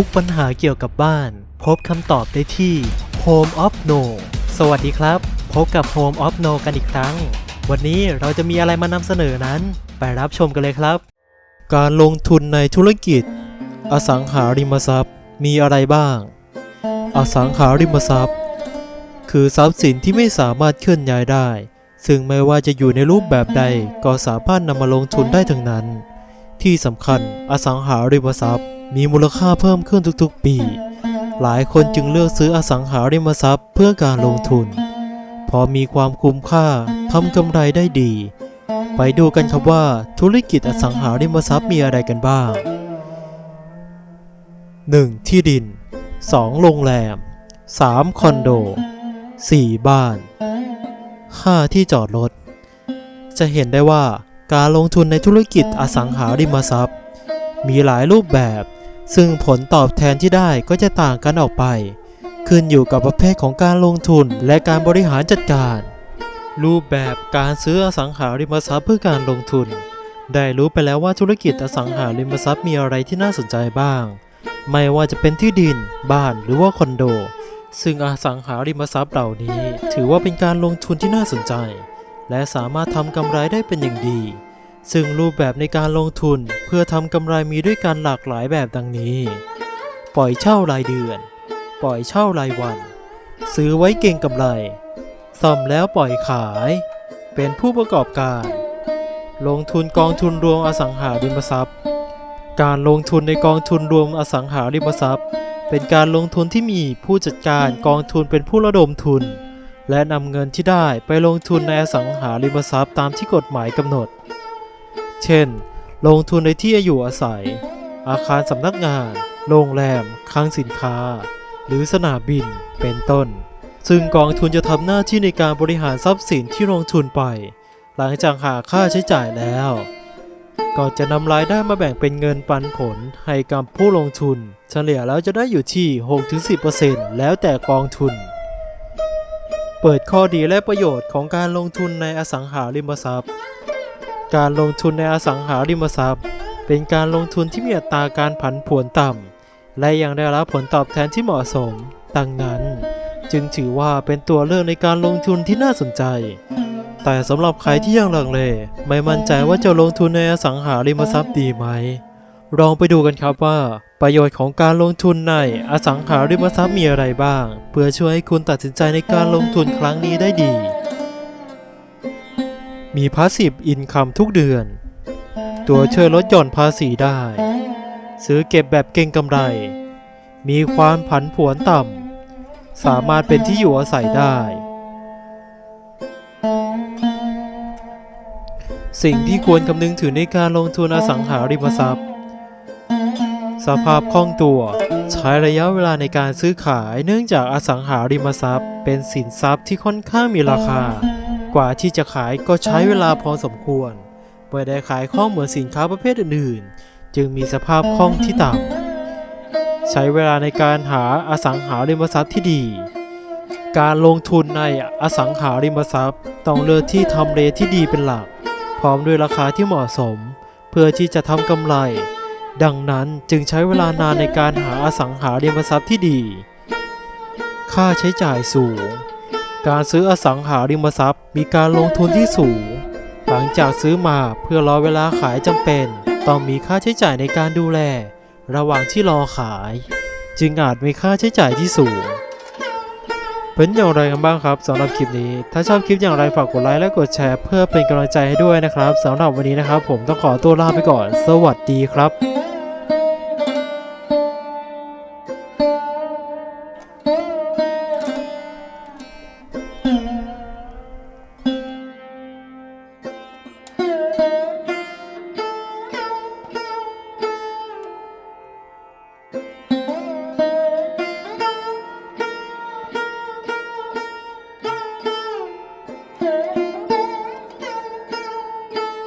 ทุกปัญหาเกี่ยวกับบ้าน พบคำตอบได้ที่ Home of No สวัสดีครับ พบกับ Home of No กันอีกครั้ง วันนี้เราจะมีอะไรมานำเสนอนั้น ไปรับชมกันเลยครับ การลงทุนในธุรกิจ อสังหาริมทรัพย์มีอะไรบ้าง อสังหาริมทรัพย์ คือทรัพย์สินที่ไม่สามารถเคลื่อนย้ายได้ ซึ่งไม่ว่าจะอยู่ในรูปแบบใดก็สามารถนำมาลงทุนได้ทั้งนั้น ที่สำคัญอสังหาริมทรัพย์ มีมูลค่าเพิ่มขึ้นทุกๆปี หลายคนจึงเลือกซื้ออสังหาริมทรัพย์เพื่อการลงทุนเพอมีความคุ้มค่าทำกำไรได้ดี ไปดูกันครับว่าธุรกิจอสังหาริมทรัพย์มีอะไรกันบ้าง 1. ที่ดิน 2. โรงแรม 3. คอนโด 4. บ้านค่าที่จอดรถ จะเห็นได้ว่าการลงทุนในธุรกิจอสังหาริมทรัพย์ มีหลายรูปแบบ ซึ่งผลตอบแทนที่ได้ก็จะต่างกันออกไป ขึ้นอยู่กับประเภทของการลงทุนและการบริหารจัดการ รูปแบบการซื้ออสังหาริมทรัพย์เพื่อการลงทุน ได้รู้ไปแล้วว่าธุรกิจอสังหาริมทรัพย์มีอะไรที่น่าสนใจบ้าง ไม่ว่าจะเป็นที่ดิน บ้านหรือว่าคอนโด ซึ่งอสังหาริมทรัพย์เหล่านี้ ถือว่าเป็นการลงทุนที่น่าสนใจ และสามารถทำกำไรได้เป็นอย่างดี ซึ่งรูปแบบในการลงทุนเพื่อทำกำไรมีด้วยการหลากหลายแบบดังนี้ ปล่อยเช่ารายเดือน ปล่อยเช่ารายวัน ซื้อไว้เก่งกำไรซ่อมแล้วปล่อยขาย เป็นผู้ประกอบการ ลงทุนกองทุนรวมอสังหาริมทรัพย์ การลงทุนในกองทุนรวมอสังหาริมทรัพย์ เป็นการลงทุนที่มีผู้จัดการกองทุนเป็นผู้ระดมทุน และนำเงินที่ได้ไปลงทุนในอสังหาริมทรัพย์ตามที่กฎหมายกำหนด เช่น ลงทุนในที่อยู่อาศัย อาคารสำนักงาน โรงแรมคลังสินค้า หรือสนามบินเป็นต้น ซึ่งกองทุนจะทำหน้าที่ในการบริหารทรัพย์สินที่ลงทุนไป หลังจากหาค่าใช้จ่ายแล้วก็จะนำรายได้มาแบ่งเป็นเงินปันผลให้กับผู้ลงทุน เฉลี่ยแล้วจะได้อยู่ที่ 6-10%แล้วแต่กองทุน เปิดข้อดีและประโยชน์ของการลงทุนในอสังหาริมทรัพย์ การลงทุนในอสังหาริมทรัพย์ เป็นการลงทุนที่มีอัตราการผันผวนต่ำ และยังได้รับผลตอบแทนที่เหมาะสม ดังนั้น จึงถือว่าเป็นตัวเลือกในการลงทุนที่น่าสนใจ แต่สำหรับใครที่ยังลังเล ไม่มั่นใจว่าจะลงทุนในอสังหาริมทรัพย์ดีไหม ลองไปดูกันครับว่า ประโยชน์ของการลงทุนในอสังหาริมทรัพย์มีอะไรบ้าง เพื่อช่วยให้คุณตัดสินใจในการลงทุนครั้งนี้ได้ดี มีพาสซีฟอินคัมทุกเดือน ตัวช่วยลดหย่อนภาษีได้ ซื้อเก็บแบบเก่งกำไร มีความผันผวนต่ำ สามารถเป็นที่อยู่อาศัยได้ สิ่งที่ควรคำนึงถึงในการลงทุนอสังหาริมทรัพย์ สภาพคล่องตัวใช้ระยะเวลาในการซื้อขายเนื่องจากอสังหาริมทรัพย์ เป็นสินทรัพย์ที่ค่อนข้างมีราคา กว่าที่จะขายก็ใช้เวลาพอสมควรไม่อได้ขายคล่องเหมือนสินค้าประเภทอื่นๆ จึงมีสภาพคล่องที่ต่ำใช้เวลาในการหาอสังหาริมทรัพย์ที่ดี การลงทุนในอสังหาริมทรัพย์ต้องเลือกที่ทำเลที่ดีเป็นหลัก พร้อมด้วยราคาที่เหมาะสม เพื่อที่จะทำกำไร ดังนั้นจึงใช้เวลานานในการหาอสังหาริมทรัพย์ที่ดี ค่าใช้จ่ายสูง การซื้ออสังหาริมทรัพย์ มีการลงทุนที่สูง หลังจากซื้อมาเพื่อรอเวลาขายจำเป็น ต้องมีค่าใช้จ่ายในการดูแล ระหว่างที่รอขาย จึงอาจมีค่าใช้จ่ายที่สูง เป็นอย่างไรกันบ้างครับสำหรับคลิปนี้ ถ้าชอบคลิปอย่างไรฝากกดไลค์และกดแชร์ เพื่อเป็นกำลังใจให้ด้วยนะครับสำหรับวันนี้นะครับ ผมต้องขอตัวลาไปก่อน สวัสดีครับ